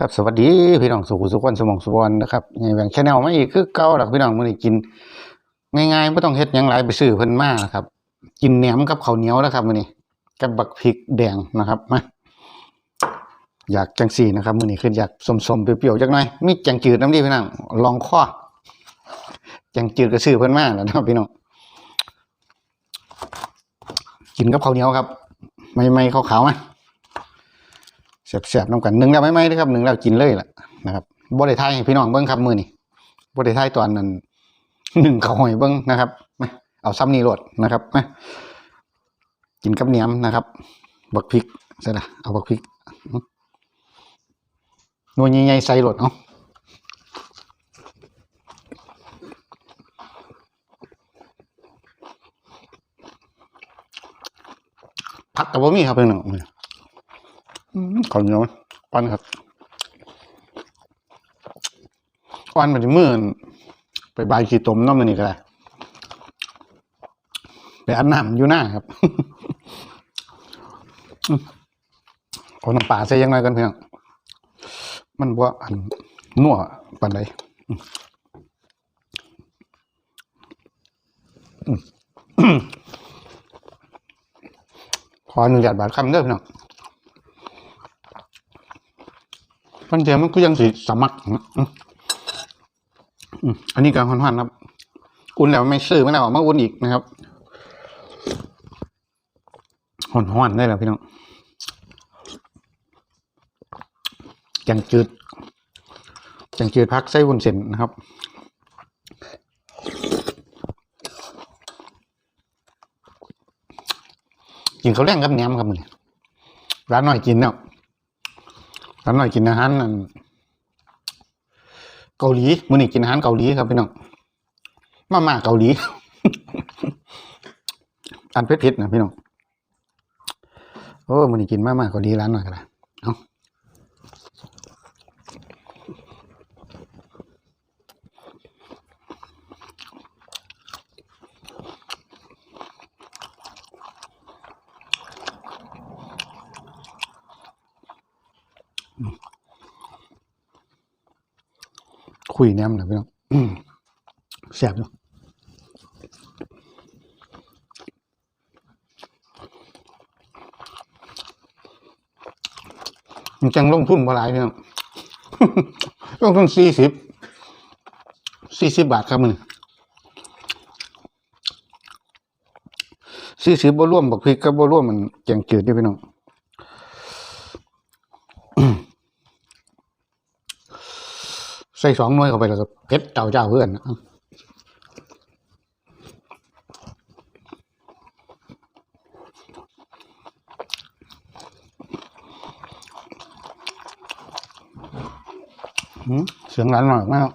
ครับสวัสดีพี่น้องสุขุสุขวันสมองสุวรรณนะครับในแหวงชแนลมาอีกคือเก่าหลักพี่น้องมือนี้กิน ง่ายๆไม่ต้องเฮ็ดยังหลายไปซื้อเพิ่นมานะครับ กินแหนมกับข้าวเหนียวแล้วครับมื้อนี้กับบักพริกแดงนะครับมาอยากจังสีนะครับมื้อนี้คืออยากสมๆเปรี้ยวๆจักหน่อยมีแกงจืดน้ำดีพี่น้องลองข้อแกงจืดก็ซื้อเพิ่นมาแล้วนะครับพี่น้องกินกับข้าวเหนียวครับ ไม่ไม่ขาวๆมา แซ่บๆน้ำกันหนึ่งแล้วไม่ไหมนะครับหนึ่งแล้วกินเลยล่ะนะครับบ่ได้ทยพี่น้องเบิ้งครับมือนี่บ่ได้ทยตอนนั้นหนึ่งเขาวหอยเบิ้งนะครับมาเอาซ้ำนี่โลดนะครับมากินกับเนียมนะครับ บักพริกใส่ละเอาบักพริกหนวใหญ่ๆใส่โลดเอาะผักกับบ่มีครับเพี่องมื้อนี้อื ขอเหนียวปั้นครับปั้นมันมื่นไปบายขี้ตมน้ำมันนี่ก็ได้ไปอัดน้ำอยู่หน้าครับอืมเอน้ำปลาใส่ยังไงกันเพียงมันว่าอันนัวปันใดอืมอืมขออนุญาตบาดคำเด้อพี่น้อง พันเทียมมันก็ยังสีสมัครนะอันนี้การพันพันครับ อุ่นแล้วไม่ซื้อไม่ได้ออกมาอุ่นอีกนะครับห่อนห่อนๆได้แล้วพี่น้องแกงจืดแกงจืดพักไส้วุ้นเส้นนะครับกินเขาวแรงกับแหนมครับมันร้านหน่อยกินเนาะ ร้านหน่อยกินอาหารนั่นเกาหลีมื้อนี้กินอาหารเกาหลีครับพี่น้องมาม่าเกาหลี อันเผ็ดๆนะพี่น้องโอ้มื้อนี้กินมาม่าเกาหลีร้านหน่อยก็ได้เอา คุยแหนมนะพี่น้องแซ่บอยู่มันจังลงทุนบ่หลายพี่น้องลงทุนสี่สิบสี่สิบบาทครับมึงสี่สิบบ่ร่วมบักพริกก็บ่ร่วมมันแกงจืดด้วยพี่น้อง ใส่สองหน่วยเข้าไปแล้วก็เผ็ดเจ้าเจ้าเพื่อนนะอืมเสียงร้านหน่อยมาก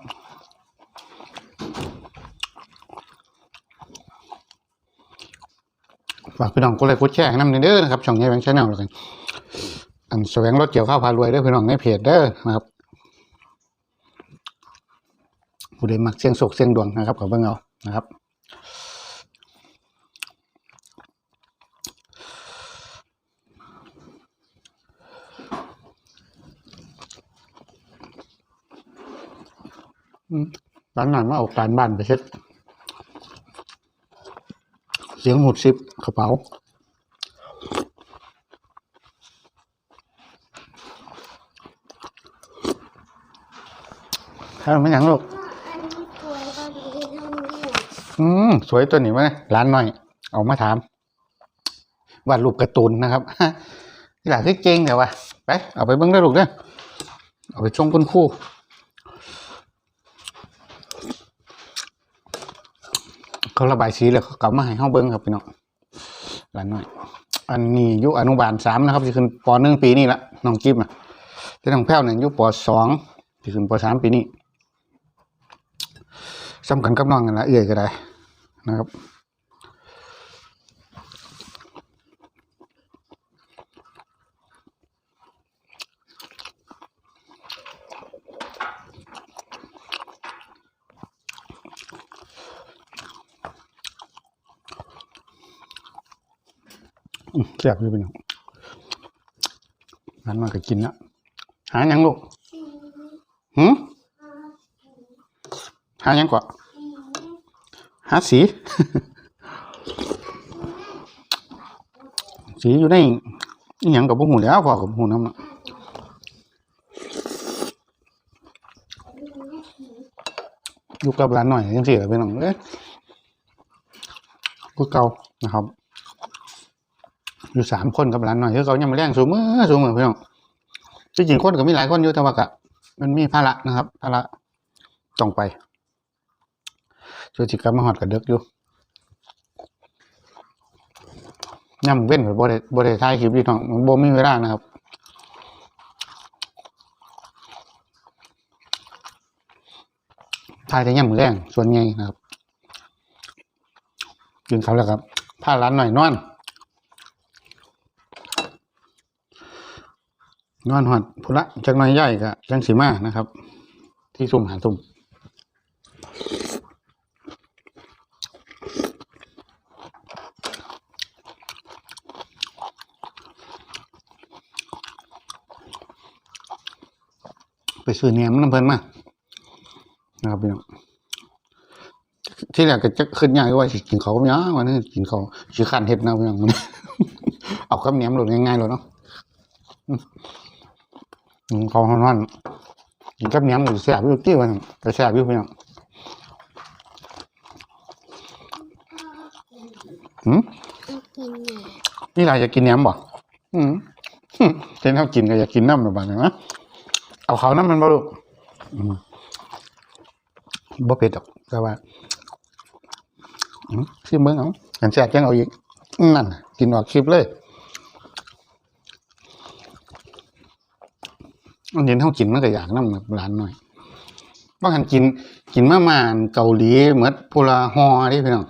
ฝากพี่น้องกดไลค์กดแชร์ให้น้ำเด้อนะครับช่องใหญ่แบงค์ชาแนลแล้วกันอันแสวงรถเกี่ยวข้าวพารวยด้อพี่น้องในเพจเด้อนะครับ ผู้ใดมักเสียงโศกเสียงดวงนะครับขอเบิ่งเอานะครับอืมร้านนั้นมาเอาการบ้านไปเช็ดเสียงหุดซิบกระเป๋าถ้าไม่ยังลูก อืมสวยตัวนี้มาร้านหน่อย เอามาถามวาดรูปการ์ตูนนะครับที่หลานคือเก่งแต่ว่าไปเอาไปเบิ้งได้ลูกเด้อเอาไปชงคุณครู่เขาระบายสีแล้วเขากลับมาให้ห้องเบิ้งครับพี่น้องร้านหน่อย อันนี้ยุอนุบาลสามนะครับที่ขึ้นปหนึ่งปีนี่ละน้องกิ๊บนะที่น้องแพ้วเนี่ยยุปสองที่ขึ้นปสามปีนี้สำคัญกับน้องกันละเอื่อยก็ได้ นะครับ แซ่บอยู่เป็นร้านมาก็กินละหาหยังลูกหืมหาหยังกว่า หาสี สีอยู่ในอหยังกับพวกหูแล้วพอกับหูน้ำนะอยู่กับร้านหน่อยยังสิไปหน่องเอ้ยกูเก่านะครับ อยู่สามคนกับร้านหน่อยคือเขายังมาแรงสูงมือสูงมือพี่น้องจริงๆคนก็มีหลายคนอยู่แต่ว่ากะมันมีภาระนะครับภาระต้องไป ช่วยจิกลับมาหอดกับเด็กอยู่ย่ำเว้นกับบ่ได้บ่ได้ายคลิปพี่น้องมันบ่มีเวลานะครับถ่ายแต่ย่ำแรงส่วนใหญ่นะครับกินเขาแล้วครับพาร้านหน่อยนอนนอนหอดพุละจักหน้อยย่อยกะจังสีมานะครับ ที่ซุ่มหาซุ่ม ซื้อเนียมน้ำเพลินมานะครับพี่น้องที่แรกก็จะขึ้นยากว่าสิกินเขาวก็ยังวันนี้กินเขาวสิขันเห็ดนะพี่น้องมันเอากับเนียมหลุดง่ายๆเลยเนาะอืมเขาฮ้อนๆกินกับเนี้ยมันแซ่บอยู่ที่วันก็แซ่บอยู่พี่น้องหืมกินเนี่ยนี่ลายจะกินเนี้ยบ่อืมหึเจ้ากินก็อยากกินน้ำแบบนั้นนะ เอาเขาน้ำมันบ่ลูกบ่เผ็ดดอกแต่ว่าชิมเบิ่งเอาอันแซ่บจังเอาอีก นั่น กินออกคลิปเลยอันนี้เท่ากินมันก็อยากน้ำแบบร้านหน่อยบางคันกิน กินมามานเกาหลีเหมือนพูละฮอเดิพี่น้อง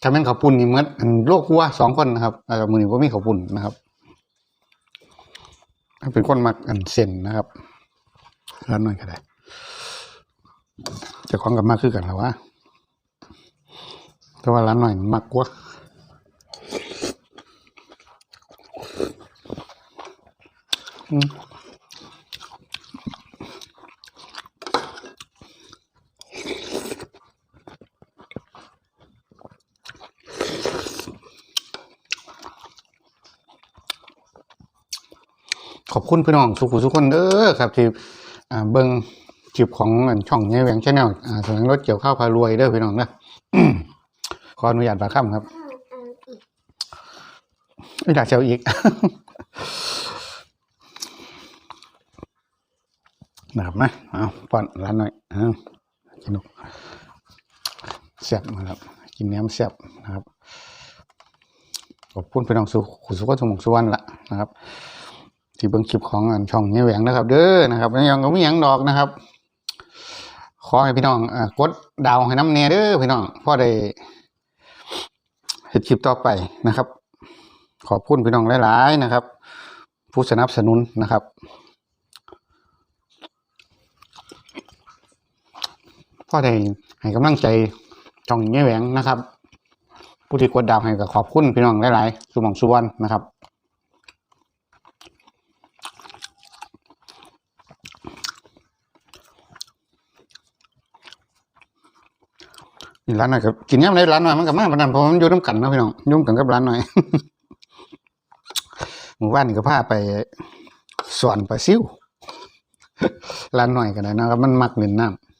ถ้าเป็นข้าวปุ้นนี่เหมือนอันโลกวัวสองคนนะครับมือนี้ว่ามีข้าวปุ้นนะครับ เป็นคนมักอันเส้นนะครับร้านน้อยก็ได้จะคล้าของกับมากขึ้นกันแล้ววะแต่ว่าร้านหน่อยมากกว่าอืม ขอบคุณพี่น้องทุกผู้ทุกคนเด้อครับที่เบิ่งคลิปของอันช่องแง่แหวงชาแนลอ่าแสดงรถเกี่ยวข้าวพารวยเด้อพี่น้องนะขออนุญาตปากคำครับไม่อยากเชียวอีกนะครับนะเอาป้อนร้านหน่อยเอากินนกแซ่บนะครับ กินแหนมแซ่บนะครับขอบคุณพี่น้องสุขุสุขสมองสุวรรณละนะครับ ที่เบิ่งคลิปของอันช่องแง่แหวงนะครับ เด้อนะครับแล้วยังก็ไม่ยังดอกนะครับ ขอให้พี่น้องอกดดาวให้น้ำเนเด้อพี่น้องพ่อได้เห็นคลิปต่อไปนะครับ ขอบคุณพี่น้องหลาย ๆ นะครับ ผู้สนับสนุนนะครับพ่อได้ให้กำลังใจช่องแง่แหวงนะครับ ผู้ที่กดดาวให้ก็ขอบคุณพี่น้องหลาย ๆ สุมองสุวรรณนะครับ ร้านหน่อยครับกินย่ำในร้านหน่อยมันกับมาปานนั้นเพราะมันอยู่น้ำกันนะพี่น้องยุ่งกันกับร้านหน่อยหมู่บ้านนี่ก็พาไปสวนปลาซิวร้านหน่อยกันเลยนะครับมันมักเล่นน้ำ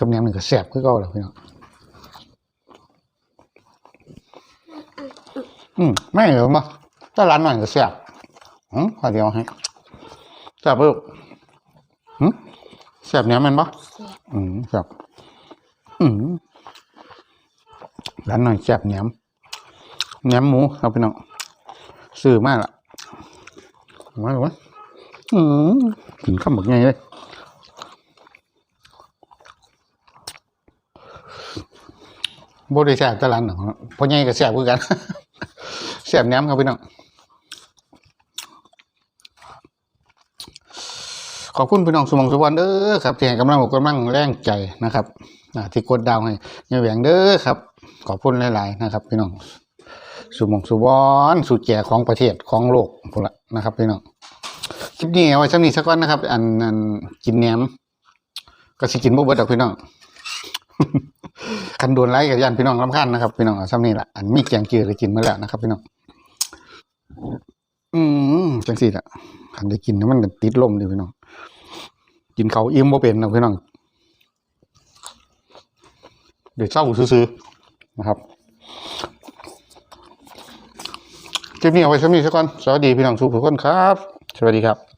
กินกับแหนมนี่ก็แซ่บคือเก่าแล้วพี่น้องอืมไม่เหรอมาถ้าร้านหน่อยก็แซ่บอืมขอเดียวให้แซ่บปะลูกอืมแซ่บแหนมแมันปะเสียบอืมแซ่บอืมร้านหน่อยแซ่บแหนมแหนมหมูครับพี่น้องซื้อมาละมาหรือวะอืมกินข้าวหมกไงเลย บได้แซ่บตะลันหรอกเพราะไงก็แซ่บคือกันแซ่บแหนมครับพี่น้องขอบคุณพี่น้องสมองสุวรรณเด้อครับที่ให้กำลังอกกำลังแรงใจนะครับที่กดดาวให้ยายแหวงเด้อครับ ขอบคุณหลายๆนะครับ พี่น้องสุมองสุวรรณสุดแก่ของประเทศของโลกพนละนะครับพี่น้องคลิปนี้เอาไว้สักนี้สักวันนะครับ อันอันกินแหนมก็สิกินบ่เบิดดอกพี่น้อง คันโดนไล่กับยันพี่น้องรำคาญนะครับพี่น้องเอาซ้ำนี่แหละอันมีแกงเกลือก็กินมาแล้วนะครับ พี่น้อง อืมจังสี่ละคันได้กินแล้วมันติดลมดิพี่น้อง กินเขาอิ่มบ่เป็นนะพี่น้องเดี๋ยวเศร้าซื้อๆนะครับคลิปนี้เอาไว้สักนี้สักก่อนสวัสดีพี่น้องทุกคนครับ สวัสดีครับ